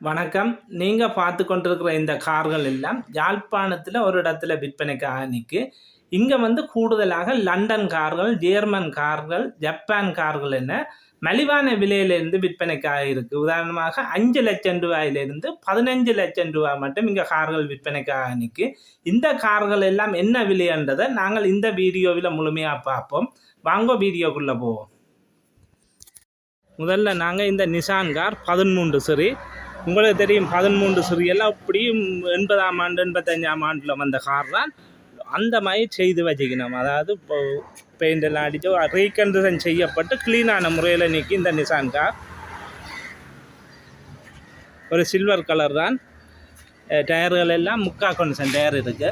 வணக்கம். நீங்கள் பார்த்து கொண்டிருக்கிற இந்த கார்கள் எல்லாம் யாழ்ப்பாணத்தில் ஒரு இடத்துல விற்பனைக்காக நிற்கு இங்கே வந்து கூடுதலாக லண்டன் கார்கள் ஜெர்மன் கார்கள் ஜப்பான் கார்கள் என மலிவான விலையிலிருந்து விற்பனைக்காக இருக்குது உதாரணமாக அஞ்சு லட்சம் ரூபாயிலிருந்து பதினஞ்சு லட்சம் ரூபாய் மட்டும் இங்கே கார்கள் விற்பனைக்காக நிற்கு இந்த கார்கள் எல்லாம் என்ன விலைன்றதை நாங்கள் இந்த வீடியோவில் முழுமையாக பார்ப்போம். வாங்க வீடியோக்குள்ளே போவோம். முதல்ல நாங்கள் இந்த நிசான் கார் பதிமூன்று சரி உங்களுக்கு தெரியும் பதிமூன்று சிறியெல்லாம் அப்படியும் எண்பதாம் ஆண்டு எண்பத்தஞ்சாம் ஆண்டில் வந்த கார் தான். அந்த மாதிரி செய்து வச்சுக்கணும். அதாவது இப்போ பெயிண்டெல்லாம் அடித்து ரீகண்டிஷன் செய்யப்பட்டு க்ளீனான முறையில் நிற்கி இந்த நிசான் கார் ஒரு சில்வர் கலர் தான். டயர்கள் எல்லாம் முக்கா கொன்சன் டயர் இருக்குது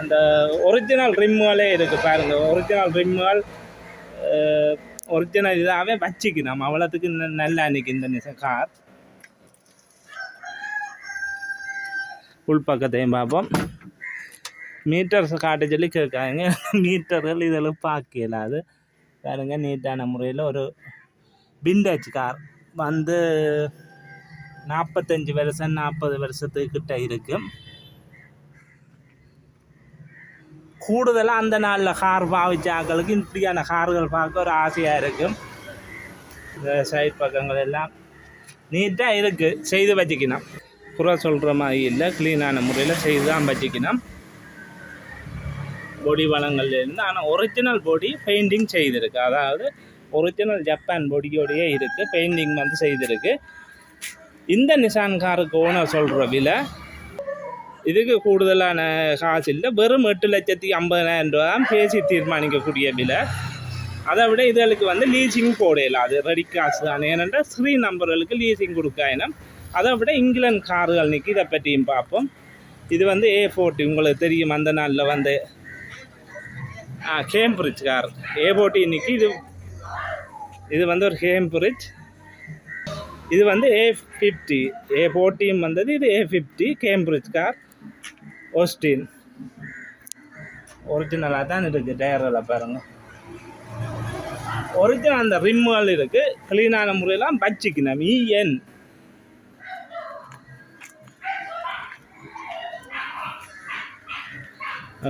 அந்த ஒரிஜினல் ரிம்முகளே இருக்குது பாருங்கள் ஒரிஜினல் ரிம்முகள் ஒரிஜினல் இதாகவே வச்சுக்கணும் அவ்வளோத்துக்கு நல்லா நிற்கும் இந்த நிச கார் உள்பக்கத்தையும் பார்ப்போம். மீட்டர்ஸ் காட்ட சொல்லி கேட்காங்க மீட்டர்கள் இதெல்லாம் பார்க்க அது. பாருங்க நீட்டான முறையில் ஒரு விண்டேஜ் கார் வந்து நாற்பத்தஞ்சு வருஷம் நாற்பது வருஷத்துக்கிட்ட இருக்குது கூடுதலாக அந்த நாளில் கார் பாவிச்ச ஆக்களுக்கு இப்படியான கார்கள் பார்க்க ஒரு ஆசையாக இருக்கும் இந்த சைட் பக்கங்கள் எல்லாம் நீட்டாக இருக்குது செய்து வச்சுக்கணும். குறை சொல்கிற மாதிரி இல்லை. க்ளீனான முறையில் செய்து தான் வச்சுக்கணும் பொடி வளங்கள்லேருந்து ஆனால் ஒரிஜினல் பொடி பெயிண்டிங் செய்திருக்கு. அதாவது ஒரிஜினல் ஜப்பான் பொடியோடையே இருக்குது பெயிண்டிங் வந்து செய்திருக்கு. இந்த நிசான் காருக்கு ஓனர் சொல்கிற விலை இதுக்கு கூடுதலான காசு இல்லை. வெறும் எட்டு லட்சத்தி ஐம்பதாயிரம் ரூபா தான் பேசி தீர்மானிக்கக்கூடிய விலை. அதை விட இதுகளுக்கு வந்து லீசிங் போடலாம் அது ரெடி காசு தான். ஏனென்றால் ஸ்ரீ நம்பர்களுக்கு லீசிங் கொடுக்காயினம் அதை விட இங்கிலாந்து கார்கள் நிற்கி இதை பற்றியும் பார்ப்போம். இது வந்து ஏ ஃபோர்ட்டி உங்களுக்கு தெரியும். அந்த நாளில் வந்து ஆ கேம்பிரிட்ஜ் கார். ஏ ஃபோர்ட்டி இன்னைக்கு இது இது வந்து ஒரு கேம்பிரிட்ஜ் இது வந்து ஏ ஃபிஃப்டி ஏ ஃபோர்ட்டியும் வந்தது. இது A fifty Cambridge car. Austin ஒரிஜினலாக தான் இருக்குது டயரில் பாருங்கள் ஒரிஜினல் அந்த ரிம்முகள் இருக்குது க்ளீனான முறையெல்லாம் வச்சுக்கணும். இஎன்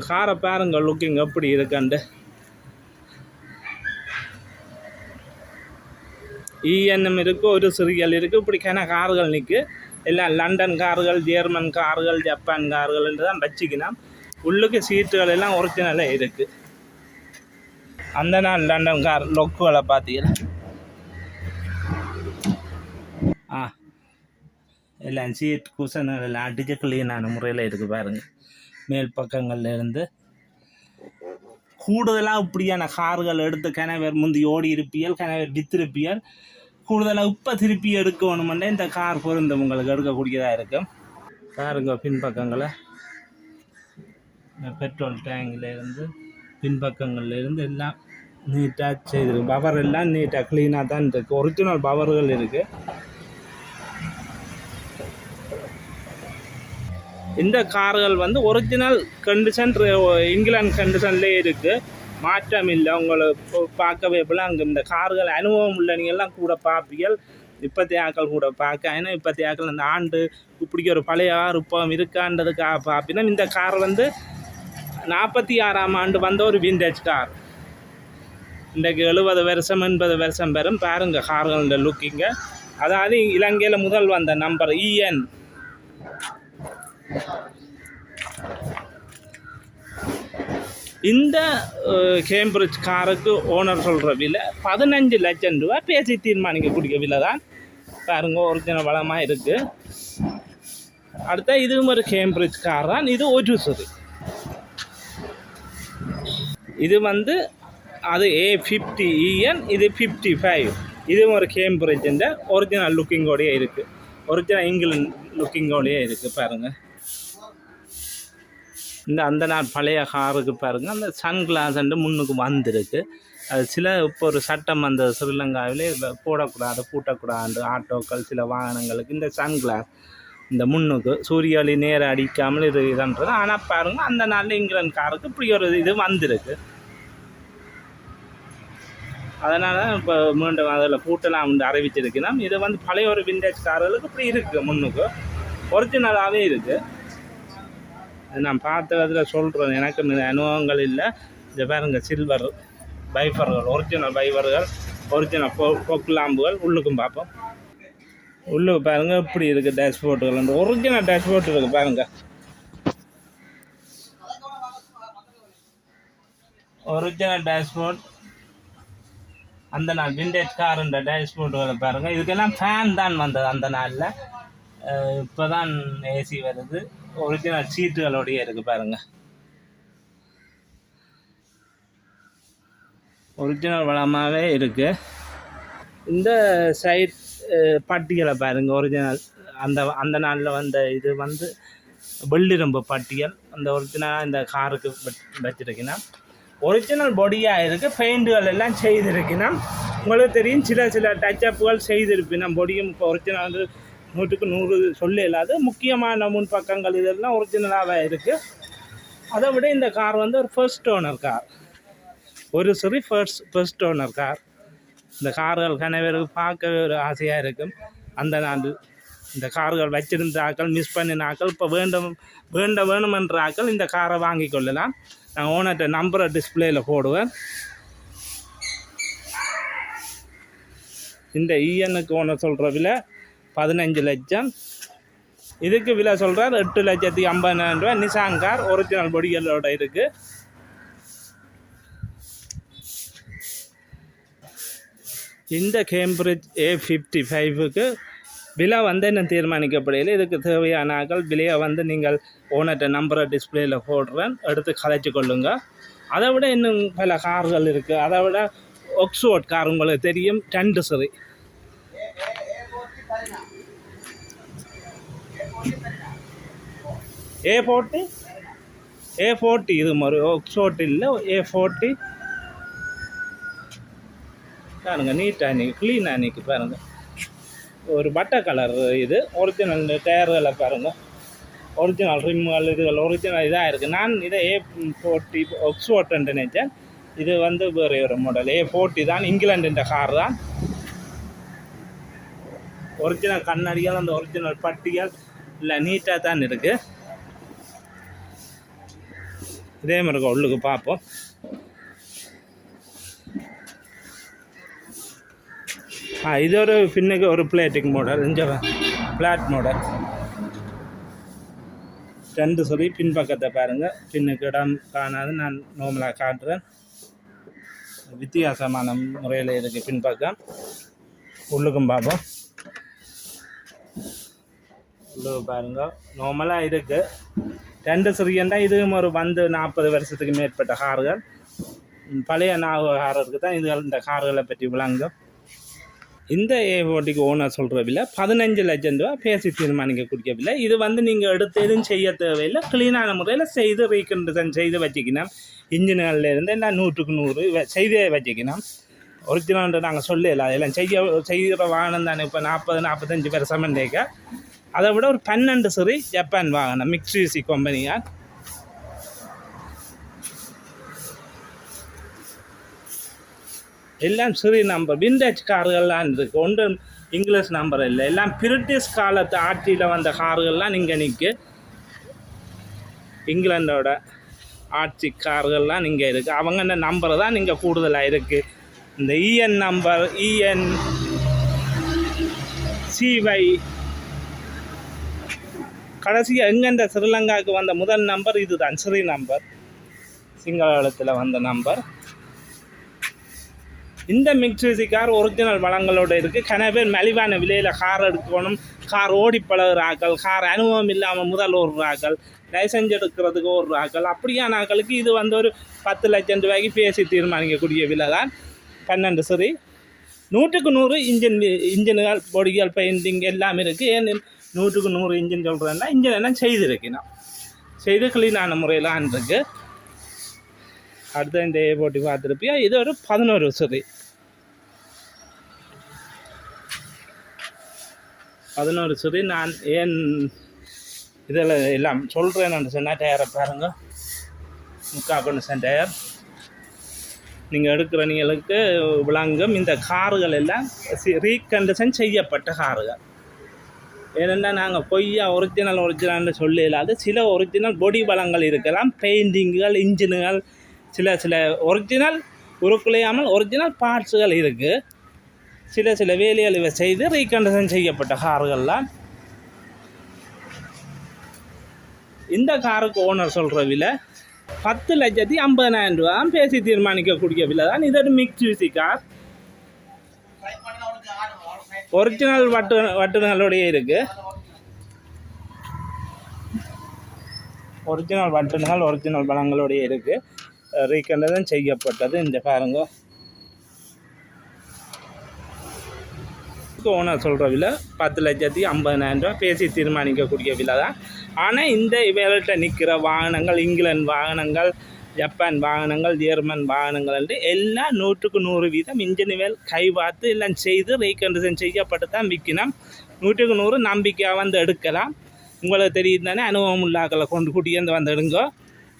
காரை பாருங்க லுக்கிங் எப்படி இருக்குண்டு இஎன்எம் e இருக்குது ஒரு சிறியல் இருக்குது இப்படிக்கான கார்கள் நிற்கு எல்லாம் லண்டன் கார்கள் ஜெர்மன் கார்கள் ஜப்பான் கார்கள் என்று தான் வச்சுக்கணும் உள்ளுக்கு சீட்டுகள் எல்லாம் ஒரிஜினலாக இருக்குது அந்த நாள் லண்டன் கார் லொக்குகளை பார்த்தீங்கன்னா ஆ எல்லாம் சீட் குசன்கள் எல்லாம் அடிச்சு க்ளீனான முறையில் இருக்குது பாருங்கள் மேல் பக்கங்கள்லேருந்து கூடுதலாக இப்படியான கார்கள் எடுத்து கணவர் முந்தி ஓடி இருப்பியல் கணவர் வித்திருப்பியல் கூடுதலாக இப்போ திருப்பி எடுக்கணுமெண்டே இந்த கார் பொருந்தும் உங்களுக்கு எடுக்கக்கூடியதாக இருக்கும் பாருங்க பின்பக்கங்களை பெட்ரோல் டேங்கிலேருந்து பின்பக்கங்கள்லேருந்து எல்லாம் நீட்டாக செய்திருக்கு பவர் எல்லாம் நீட்டாக க்ளீனாக தான் இருக்குது ஒரிஜினல் பவர்கள் இருக்குது இந்த கார்கள் வந்து ஒரிஜினல் கண்டிஷன் இங்கிலாந்து கண்டிஷன்லேயே இருக்குது மாற்றம் இல்லை உங்களை பார்க்கவே இப்போலாம் அங்கே இந்த கார்கள் அனுபவம் உள்ள நீங்கள்லாம் கூட பார்ப்பீர்கள். இப்போத்தைய ஆக்கள் கூட பார்க்க. ஏன்னா இப்போத்தைய ஆக்கள் அந்த ஆண்டு இப்படி ஒரு பழைய கார் இப்போ இருக்கான்றதுக்காக பார்ப்பினா இந்த கார் வந்து நாற்பத்தி ஆறாம் ஆண்டு வந்த ஒரு விண்டேஜ் கார். இன்றைக்கு எழுபது வருஷம் எண்பது வருஷம் பெறும் பாருங்க கார்களோட லுக்கிங்க அதாவது இலங்கையில் முதல் வந்த நம்பர் இஎன் இந்த கேம்பிரிட்ஜ் காருக்கு ஓனர் சொல்கிற விலை பதினஞ்சு லட்சம் ரூபா பேசி தீர்மானிக்கக்கூடிய விலை தான் பாருங்க ஒரிஜினல் வளமாக இருக்குது அடுத்த இதுவும் ஒரு கேம்பிரிட்ஜ் கார் தான் இது ஒரு சரி இது வந்து அது ஏ ஃபிஃப்டி இஎன் இது ஃபிஃப்டி ஃபைவ் இதுவும் ஒரு கேம்பிரிட்ஜுன்ற ஒரிஜினல் லுக்கிங்கோடையே இருக்குது ஒரிஜினல் இங்கிலாந்து லுக்கிங்கோடையே இருக்குது பாருங்கள் இந்த அந்த நாள் பழைய காருக்கு பாருங்க அந்த சன் கிளாஸ்ன்ட்டு முன்னுக்கு வந்திருக்கு. அது சில இப்போ ஒரு சட்டம் அந்த ஸ்ரீலங்காவிலே போடக்கூடாது பூட்டக்கூடாது ஆட்டோக்கள் சில வாகனங்களுக்கு இந்த சன் கிளாஸ் இந்த முன்னுக்கு சூரிய ஒளி நேரம் அடிக்காமல் இது இதுன்றது. ஆனால் பாருங்க அந்த நாளில் இங்கிலாந்து காருக்கு இப்படி ஒரு இது வந்திருக்கு. அதனால் இப்போ மீண்டும் அதில் பூட்டலாம் அறிவிச்சிருக்கிறோம். இது வந்து பழைய ஒரு விண்டேஜ் கார்களுக்கு இப்படி இருக்குது முன்னுக்கு. ஒரிஜினலாகவே இருக்குது நான் பார்த்ததில் சொல்கிறேன் எனக்கு அனுபவங்கள் இல்லை. இந்த பாருங்க சில்வர் பைஃபர்கள் ஒரிஜினல் பைஃபர்கள் ஒரிஜினல் பொ பொக்குலாம்புகள் உள்ளுக்கும் பார்ப்போம். உள்ளுக்கு பாருங்கள் இப்படி இருக்குது டேஷ்போர்ட்டுகள் ஒரிஜினல் டேஷ்போர்ட் இருக்குது பாருங்கள் ஒரிஜினல் டேஷ்போர்ட் அந்த நாள் விண்டேஜ் காருன்ற டேஷ்போர்ட்டுகளை பாருங்கள் இதுக்கெல்லாம் ஃபேன் தான் வந்தது அந்த நாளில். இப்போ தான் ஏசி வருது. ஒரிஜினல் சீட்டுகளோடய இருக்குது பாருங்க. ஒரிஜினல் வளமாகவே இருக்குது இந்த சைட் பட்டியலை பாருங்க ஒரிஜினல் அந்த அந்த நாளில் வந்த இது வந்து வெள்ளிரும்பு பட்டியல். அந்த ஒரிஜினலாக இந்த காருக்கு வச்சுருக்கீங்கன்னா ஒரிஜினல் பொடியாக இருக்குது பெயிண்டுகள் எல்லாம் செய்திருக்கீங்கன்னா உங்களுக்கு தெரியும் சில சில டச்சப்புகள் செய்திருப்பினா பொடியும் இப்போ ஒரிஜினல் வந்து நூற்றுக்கு நூறு சொல்ல இல்லாது முக்கியமான முன்பக்கங்கள் இதெல்லாம் ஒரிஜினலாகவே இருக்குது அதை விட இந்த கார் வந்து ஒரு ஃபர்ஸ்ட் ஓனர் கார் ஒரு சரி ஃபர்ஸ்ட் ஃபர்ஸ்ட் ஓனர் கார் இந்த கார்கள் கனவேருக்கு பார்க்கவே ஒரு ஆசையாக இருக்கும். அந்த நாள் இந்த கார்கள் வச்சிருந்த ஆக்கள் மிஸ் பண்ணின ஆக்கள் இப்போ வேண்டும் வேண்ட வேணுமென்ற ஆக்கள் இந்த காரை வாங்கி கொள்ளலாம். நான் ஓனர்கிட்ட நம்பரை டிஸ்பிளேயில் போடுவேன். இந்த இஎன்னுக்கு ஓனர் சொல்கிற விலை பதினஞ்சு லட்சம். இதுக்கு விலை சொல்கிறார் எட்டு லட்சத்தி ஐம்பதாயிரம் ரூபாய். நிசான் கார் ஒரிஜினல் பொடிகளோட இருக்குது இந்த கேம்பிரிட்ஜ் ஏ ஃபிஃப்டி ஃபைவுக்கு விலை வந்து இன்னும் தீர்மானிக்கப்படையில் இதுக்கு தேவையான ஆக்கள் விலையை வந்து நீங்கள் ஓனர்கிட்ட நம்பரை டிஸ்பிளேயில் போடுறேன். எடுத்து கதைச்சு கொள்ளுங்க. அதை விட இன்னும் பல கார்கள் இருக்குது அதை விட ஒக்ஸ்ஃபோர்ட் கார் உங்களுக்கு தெரியும். ரெண்டு சரி ஏ ஃபோர்ட்டி ஏ ஃபோர்ட்டி இது மாதிரி ஒக்ஸ்வோர்ட் இல்லை ஏ ஃபோர்ட்டி பாருங்கள் நீட்டாக அன்னைக்கு க்ளீனாக நிற்கும் பாருங்கள் ஒரு பட்டை கலர் இது ஒரிஜினல் டயர்களை பாருங்கள் ஒரிஜினல் ரிம்முகள் இதுகள் ஒரிஜினல் இதாக இருக்குது நான் இதை ஏ ஃபோர்ட்டி ஒக்ஸ்வோர்ட்டுன்ட்டு நினச்சேன் இது வந்து வேறு ஒரு மாடல் ஏ ஃபோர்ட்டி தான் இங்கிலாண்டின் கார் தான் ஒரிஜினல் கண்ணாடிகள் அந்த ஒரிஜினல் பட்டிகள் இல்லை நீட்டாக தான் இருக்குது இதே மாதிரி இருக்கும் உள்ளுக்கு பார்ப்போம். ஆ இது ஒரு பின்னுக்கு ஒரு பிளேட்டிங் மாடல் இங்கே பிளாட் மாடல் ரெண்டு சொல்லி பின்பக்கத்தை பாருங்கள் பின்னுக்கு இடம் காணாது நான் நார்மலாக காட்டுறேன். வித்தியாசமான முறையில் இருக்குது பின்பக்கம் உள்ளுக்கும் பார்ப்போம். உள்ளுக்கு பாருங்க. நார்மலாக இருக்குது ரெண்டு சிறியண்டா இதுவும் ஒரு வந்து நாற்பது வருஷத்துக்கு மேற்பட்ட கார்கள் பழைய நாக காரருக்கு தான் இது இந்த கார்களை பற்றி விளங்கும் இந்த ஏ ஓட்டிக்கு ஓனர் சொல்கிற விலை பதினஞ்சு லட்சம் ரூபா பேசி தீர்மானிக்க குடிக்கவில்லை இது வந்து நீங்கள் எடுத்து எதுவும் செய்ய தேவையில்லை. க்ளீனான முறையில் செய்து வைக்கின்றதன் செய்து வச்சுக்கணும் இன்ஜின்கள்லேருந்து எல்லாம் நூற்றுக்கு நூறு செய்தே வச்சுக்கணும் ஒரிஜினல் நாங்கள் சொல்லல. அதெல்லாம் செய்ய செய்கிற வாகனம் தானே. இப்போ நாற்பது நாற்பத்தஞ்சு பேர் டேக்க அதை விட ஒரு பன்னெண்டு சரி ஜப்பான் வாகனம் மிக்ஸிசி கம்பெனியால் எல்லாம் சிறு நம்பர் விண்டேஜ் கார்கள்லாம் இருக்கு. ஒன்றும் இங்கிலீஷ் நம்பர் இல்லை. எல்லாம் பிரிட்டிஷ் காலத்து ஆட்சியில் வந்த கார்கள்லாம் இங்கே நிற்கு இங்கிலாண்டோட ஆட்சி கார்கள்லாம் இங்கே இருக்குது அவங்க நம்பர் தான் இங்கே கூடுதலாக இருக்குது இந்த இஎன் நம்பர் இஎன் சிவை கடைசியாக எங்கெந்த ஸ்ரீலங்காவுக்கு வந்த முதல் நம்பர் இதுதான் ஸ்ரீ நம்பர். சிங்களத்தில் வந்த நம்பர். இந்த மிக்ஸி கார் ஒரிஜினல் வளங்களோட இருக்குது கன பேர் மலிவான விலையில் கார் எடுக்கணும். கார் ஓடி பழகுறாக்கள் கார் அனுபவம் இல்லாமல் முதல் ஓடுறாக்கள் லைசன்ஸ் எடுக்கிறதுக்கு ஓடுறாக்கள் அப்படியான ஆக்களுக்கு இது வந்து ஒரு பத்து லட்சம் ரூபாய்க்கு பேசி தீர்மானிக்கக்கூடிய விலை தான் பன்னெண்டு சரி நூற்றுக்கு நூறு இன்ஜின் இன்ஜின்கள் பொடிகள் பெயிண்டிங் எல்லாம் இருக்குது ஏன் நூற்றுக்கு நூறு இன்ஜின் சொல்கிறேன்னா இன்ஜின் எல்லாம் நான். செய்து க்ளீனான முறையில் இருக்கு. அடுத்த இந்த ஏ போட்டி பார்த்துருப்பியா? இது ஒரு பதினோரு வசதி பதினோரு சுதி நான் ஏன் இதில் எல்லாம் சொல்கிறேன்னு சொன்னால் டயரை பாருங்க. முக்கா கொண்டு டயர் நீங்கள் எடுக்கிறவங்களுக்கு விளங்கும் இந்த கார்கள் எல்லாம் ரீகண்டிஷன் செய்யப்பட்ட கார்கள். ஏனென்னா நாங்கள் பொய்யா ஒரிஜினல் ஒரிஜினல்னு சொல்ல இல்லாத சில ஒரிஜினல் பொடி வளங்கள் இருக்கலாம் பெயிண்டிங்குகள் இன்ஜினுகள் சில சில ஒரிஜினல் உருக்குலையாமல் ஒரிஜினல் பார்ட்ஸுகள் இருக்குது சில சில வேலைகள் இவை செய்து ரீகண்டிஷன் செய்யப்பட்ட கார்கள்லாம். இந்த காருக்கு ஓனர் சொல்கிற விலை பத்து லட்சத்தி ஐம்பதாயிரம் ரூபா பேசி தீர்மானிக்கக்கூடிய விலை தான் இது ஒரு மிக்ஸ் யூசி கார் ஒரிஜினல் வட்டு வட்டுகளுடைய இருக்கு. ஒரிஜினல் வட்டுகள் ஒரிஜினல் பழங்களுடைய இருக்கு. ரீகண்டதன் செய்யப்பட்டது இந்த பாருங்க. ஓனர் சொல்கிற விலை பத்து லட்சத்தி ஐம்பதினாயிரம் ரூபா பேசி தீர்மானிக்கக்கூடிய விலை தான் ஆனால் இந்த இவர்கள்ட்ட நிற்கிற வாகனங்கள் இங்கிலாந்து வாகனங்கள் ஜப்பான் வாகனங்கள் ஜெர்மன் வாகனங்கள் என்று எல்லாம் நூற்றுக்கு நூறு வீதம் இன்ஜினியல் கை பார்த்து எல்லாம் செய்து ரீகண்டிஷன் செய்யப்பட்டு தான் விற்கணும் நூற்றுக்கு நூறு நம்பிக்கையாக வந்து எடுக்கலாம் உங்களுக்கு தெரியும் தானே அனுபவம் உள்ளாக்களை கொண்டு கூட்டியந்து வந்து எடுங்க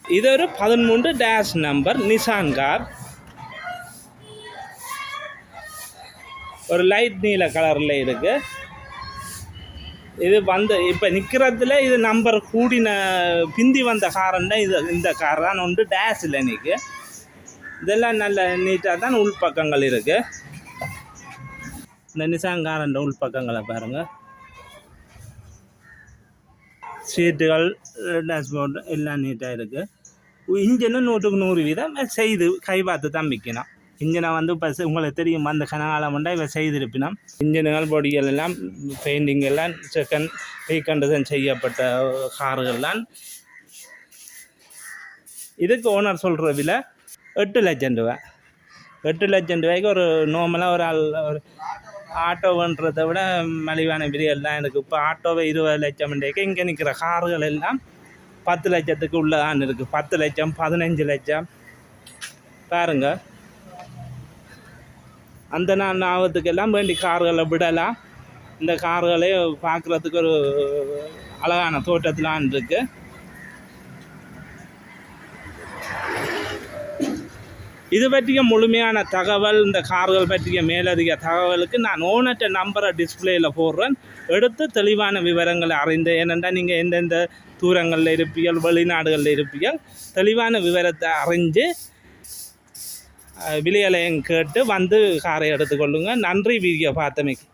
இது ஒரு பதிமூன்று டேஷ் நம்பர் நிசான் கார் ஒரு லைட் நீல கலரில் இருக்குது இது வந்து இப்போ நிற்கிறதுல இது நம்பர் கூடின பிந்தி வந்த காரன் தான் இது இந்த கார் தான் உண்டு. டேஷ் இல்லை இன்றைக்கி இதெல்லாம் நல்ல நீட்டாக தான் உள்பக்கங்கள் இருக்குது இந்த நிசான் காரன் உள்பக்கங்களை பாருங்கள் சீட்டுகள் டேஷ்போர்டு எல்லாம் நீட்டாக இருக்குது இன்ஜினும் நூற்றுக்கு நூறு வீதம் செய்து கை பார்த்து தான் விற்கணும் இன்ஜினை வந்து இப்போ உங்களுக்கு தெரியும்? அந்த கனகாலம் உண்டா? இவன் செய்திருப்பினோம். இன்ஜினுகள் பொடிகள் எல்லாம் பெயிண்டிங் எல்லாம் செகண்ட் ரீகண்டிஷன் செய்யப்பட்ட கார்கள்லாம் இதுக்கு ஓனர் சொல்கிற விலை எட்டு லட்சம் ரூபா எட்டு லட்சம் ரூபாய்க்கு ஒரு நார்மலாக ஒரு ஆள் ஒரு ஆட்டோன்றதை விட மலிவான விலைகள் தான் இருக்குது இப்போ ஆட்டோவை இருபது லட்சம் இங்கே நிற்கிற கார்கள் எல்லாம் பத்து லட்சத்துக்கு உள்ளதான் இருக்குது பத்து லட்சம் பதினஞ்சு லட்சம். பாருங்கள் அந்த நாள் ஞாபகத்துக்கெல்லாம் வேண்டி கார்களை விடலாம். இந்த கார்களே பார்க்குறதுக்கு ஒரு அழகான தோட்டத்திலான் இருக்கு. இது பற்றிய முழுமையான தகவல் இந்த கார்கள் பற்றிய மேலதிக தகவலுக்கு நான் ஓனட்ட நம்பரை டிஸ்பிளேயில் போடுறேன். எடுத்து தெளிவான விவரங்களை அறிந்து ஏனென்றால் நீங்கள் எந்தெந்த தூரங்களில் இருப்பீர்கள் வெளிநாடுகளில் இருப்பீர்கள் தெளிவான விவரத்தை அறிஞ்சு விலையலையும் கேட்டு வந்து காரை எடுத்துக்கொள்ளுங்க. நன்றி வீடியோ பார்த்தமைக்கு.